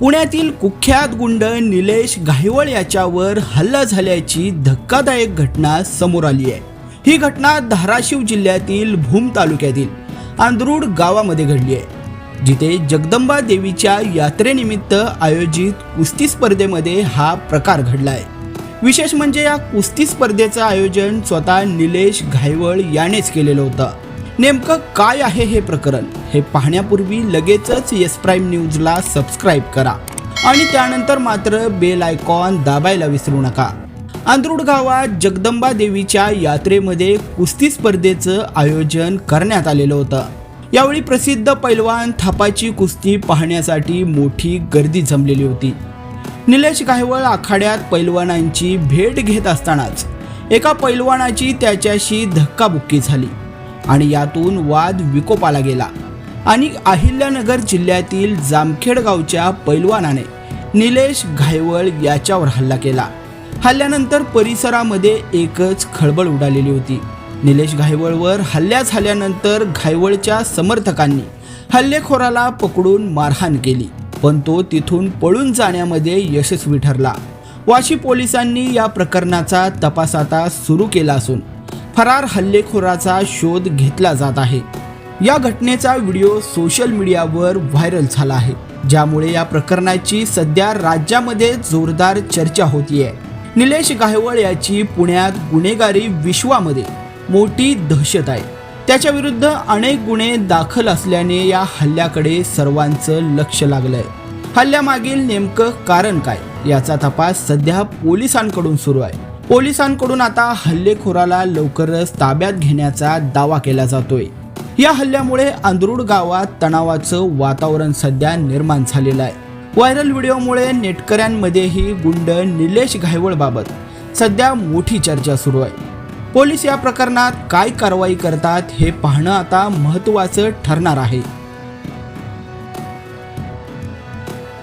पुण्यातील कुख्यात गुंड निलेश घायवळ याच्यावर हल्ला झाल्याची धक्कादायक घटना समोर आली आहे. ही घटना धाराशिव जिल्ह्यातील भूम तालुक्यातील आंध्रूड गावामध्ये घडली आहे. जिथे जगदंबा देवीच्या यात्रेनिमित्त आयोजित कुस्ती स्पर्धेमध्ये हा प्रकार घडला आहे. विशेष म्हणजे या कुस्ती स्पर्धेचं आयोजन स्वतः निलेश घायवळ यानेच केलेलं होतं. नेमकं काय आहे हे प्रकरण? हे पाहण्यापूर्वी लगेचच येस प्राईम न्यूजला सबस्क्राईब करा. आणि त्यानंतर मात्र बेल आयकॉन दाबायला विसरू नका. आंध्रुड गावात जगदंबा देवीच्या यात्रेमध्ये कुस्ती स्पर्धेचं आयोजन करण्यात आलेलं होतं. यावेळी प्रसिद्ध पैलवान थापाची कुस्ती पाहण्यासाठी मोठी गर्दी जमलेली होती. निलेश गायवळ आखाड्यात पैलवानांची भेट घेत असतानाच एका पैलवानाची त्याच्याशी धक्काबुक्की झाली. आणि यातून वाद विकोपाला गेला. आणि अहिल्यानगर जिल्ह्यातील जामखेड गावच्या पैलवानाने निलेश घायवळ याच्यावर हल्ला केला. हल्ल्यानंतर परिसरामध्ये एकच खळबळ उडालेली होती. निलेश घायवळवर हल्ल्या झाल्यानंतर घायवळच्या समर्थकांनी हल्लेखोराला पकडून मारहाण केली पण तो तिथून पळून जाण्यामध्ये यशस्वी ठरला. वाशी पोलिसांनी या प्रकरणाचा तपास आता सुरू केला असून फरार हल्लेखोराचा शोध घेतला जात आहे. या घटनेचा व्हिडिओ सोशल मीडियावर व्हायरल झाला आहे. ज्यामुळे या प्रकरणाची सध्या राज्यामध्ये जोरदार चर्चा होतीये. निलेश गायवळ याची पुण्यात गुन्हेगारी विश्वामध्ये मोठी दहशत आहे. त्याच्या विरुद्ध अनेक गुन्हे दाखल असल्याने या हल्ल्याकडे सर्वांचं लक्ष लागलंय. हल्ल्यामागील नेमकं कारण काय? याचा तपास सध्या पोलिसांकडून सुरू आहे. पोलिसांकडून आता हल्लेखोराला लवकरच ताब्यात घेण्याचा दावा केला जातोय. या हल्ल्यामुळे अंदरूड गावात तणावाचं वातावरण सध्या निर्माण झालेलं आहे. व्हायरल व्हिडिओमुळे नेटकऱ्यांमध्येही गुंड निलेश घायवळबाबत सध्या मोठी चर्चा सुरू आहे. पोलीस या प्रकरणात काय कारवाई करतात हे पाहणं आता महत्त्वाचं ठरणार आहे.